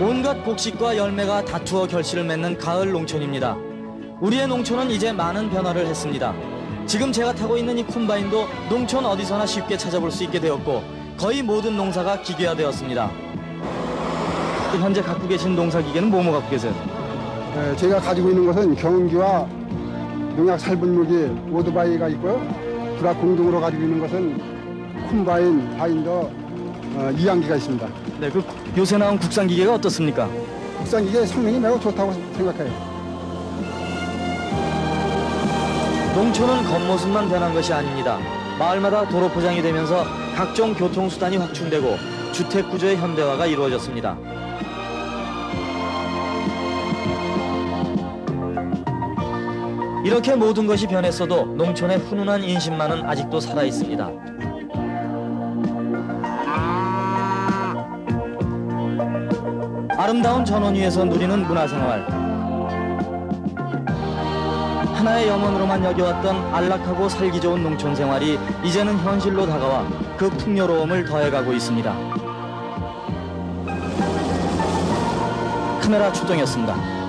온갖 곡식과 열매가 다투어 결실을 맺는 가을 농촌입니다. 우리의 농촌은 이제 많은 변화를 했습니다. 지금 제가 타고 있는 이 콤바인도 농촌 어디서나 쉽게 찾아볼 수 있게 되었고 거의 모든 농사가 기계화되었습니다. 현재 갖고 계신 농사 기계는 뭐뭐 갖고 계세요? 예, 제가 가지고 있는 것은 경운기와 농약 살분무기 오토바이가 있고요. 불합 공동으로 가지고 있는 것은 콤바인, 바인더, 어, 이양기가 있습니다. 네, 그 요새 나온 국산 기계가 어떻습니까? 국산 이게 성능이 매우 좋다고 생각해요. 농촌은 겉모습만 변한 것이 아닙니다. 마을마다 도로 포장이 되면서 각종 교통수단이 확충되고 주택 구조의 현대화가 이루어졌습니다. 이렇게 모든 것이 변했어도 농촌의 훈훈한 인심만은 아직도 살아 있습니다. 아름다운 전원 위에서 누리는 문화생활. 하나의 염원으로만 여겨왔던 안락하고 살기 좋은 농촌 생활이 이제는 현실로 다가와 그 풍요로움을 더해가고 있습니다. 카메라 출동이었습니다.